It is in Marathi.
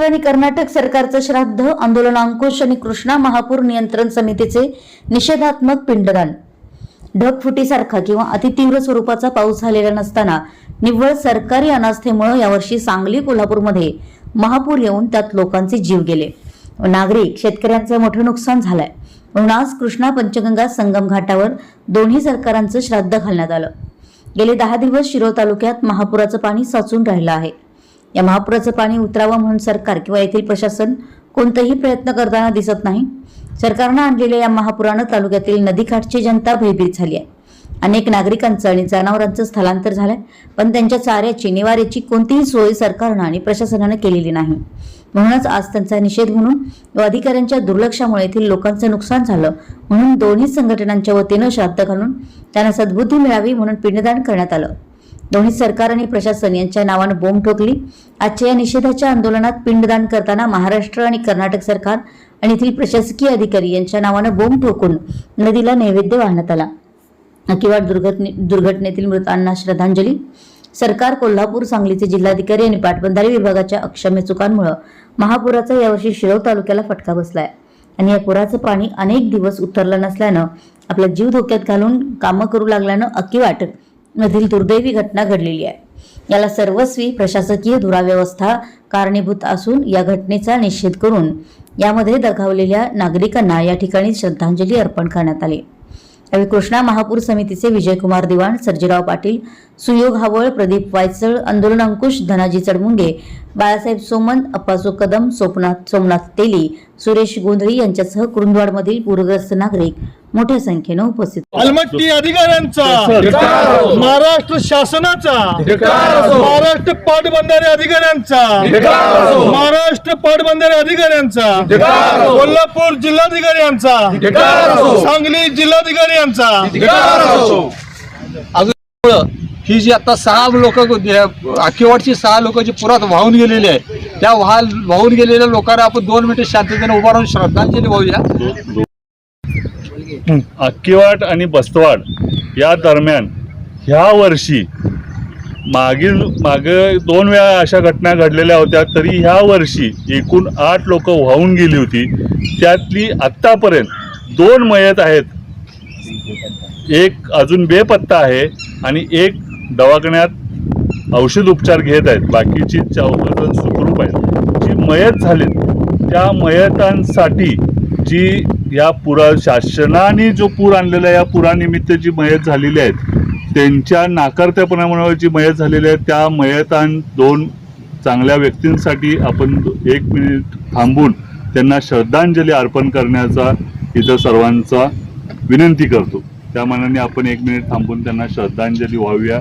आणि कर्नाटक सरकारचं श्राद्ध आंदोलन अंकुश आणि कृष्णा महापूर नियंत्रण समितीचे निषेधात्मक पिंडदान. ढगफुटीसारखा किंवा अतितीव्र स्वरूपाचा पाऊस झालेला नसताना निव्वळ सरकारी अनास्थेमुळे यावर्षी सांगली कोल्हापूरमध्ये महापूर येऊन त्यात लोकांचे जीव गेले. नागरिक शेतकऱ्यांचं मोठं नुकसान झालंय. म्हणून आज कृष्णा पंचगंगा संगम घाटावर दोन्ही सरकारांचं श्राद्ध घालण्यात आलं. गेले दहा दिवस शिरोळ तालुक्यात महापुराचं पाणी साचून राहिलं आहे. या महापुराचं पाणी उतरावं म्हणून सरकार किंवा येथील प्रशासन कोणताही प्रयत्न करताना दिसत नाही. सरकारनं आणलेल्या या महापुरानं तालुक्यातील नदीकाठची जनता भयभीत झाली आहे. अनेक नागरिकांचं आणि जनावरांचं स्थलांतर झालंय पण त्यांच्या चाऱ्याची निवाऱ्याची कोणतीही सोय सरकारनं आणि प्रशासनानं केलेली नाही. म्हणूनच आज त्यांचा निषेध म्हणून व अधिकाऱ्यांच्या दुर्लक्षामुळे येथील लोकांचं नुकसान झालं म्हणून दोन्ही संघटनांच्या वतीनं श्राद्ध घालून त्यांना सद्बुद्धी मिळावी म्हणून पिंडदान करण्यात आलं. दोन्ही सरकार आणि प्रशासन यांच्या नावानं बोंब ठोकली. आजच्या या निषेधाच्या आंदोलनात पिंडदान करताना महाराष्ट्र आणि कर्नाटक सरकार आणि येथील प्रशासकीय अधिकारी यांच्या नावानं बोंब ठोकून नदीला नैवेद्य वाहण्यात आला. अकिवाड दुर्घटने दुर्घटनेतील मृतांना श्रद्धांजली. सरकार कोल्हापूर सांगलीचे जिल्हाधिकारी आणि पाटबंधारे विभागाच्या अक्षम्य चुकांमुळे महापुराचा यावर्षी शिरोळ तालुक्याला फटका बसलाय. आणि या पुराचं पाणी अनेक दिवस उतरलं नसल्यानं आपला जीव धोक्यात घालून कामं करू लागल्यानं अकिवाट मधील दुर्दैवी घटना घडलेली आहे. याला सर्वस्वी प्रशासकीय दुराव्यवस्था कारणीभूत असून या घटनेचा निषेध करून यामध्ये दगावलेल्या नागरिकांना या ठिकाणी श्रद्धांजली अर्पण करण्यात आली. यावेळी कृष्णा महापूर समितीचे विजयकुमार दिवाण सर्जेराव पाटील सुयोग हावळ प्रदीप वायचळ आंदोलन अंकुश धनाजी चडमुंगे बाळासाहेब सोमन अप्पासो कदम सोमनाथ सोमनाथ तेली सुरेश गोंधळी यांच्यासह कुरुंदवाडमधील पूरग्रस्त नागरिक मोठ्या संख्येनं उपस्थित अलमट्टी अधिकाऱ्यांचा महाराष्ट्र शासनाचा महाराष्ट्र पाटबंधारे अधिकाऱ्यांचा महाराष्ट्र पाटबंधारे अधिकाऱ्यांचा कोल्हापूर जिल्हाधिकारी यांचा सांगली जिल्हाधिकारी यांचा ही जी आता सहा लोक आखेवाडची सहा लोक जी पुरात वाहून गेलेली आहे त्या वाह वाहून गेलेल्या लोकांना आपण दोन मिनिटे शांततेने उभा राहून श्रद्धांजली वाहूया. अक्कीवाट आणि बस्तवाड या दरम्यान ह्या वर्षी मागील माग दोन वेळा अशा घटना घडलेल्या होत्या तरी ह्या वर्षी एकूण आठ लोक वाहून गेली होती. त्यातली आत्तापर्यंत दोन मयत आहेत. एक अजून बेपत्ता आहे आणि एक दवाखान्यात औषध उपचार घेत आहेत. बाकीची चौघजण सुखरूप आहेत. जी मयत झालीत त्या मयतांसाठी जी या पुरा शासनाने जो पूर आणलेला आहे या पुरानिमित्त जी मयत झालेली आहेत त्यांच्या नाकारत्यापणामुळे जी मयत झालेली आहे त्या मयतां दोन चांगल्या व्यक्तींसाठी आपण एक मिनिट थांबून त्यांना श्रद्धांजली अर्पण करण्याचा इथं सर्वांचा विनंती करतो. त्या मनाने आपण एक मिनिट थांबून त्यांना श्रद्धांजली व्हाव्या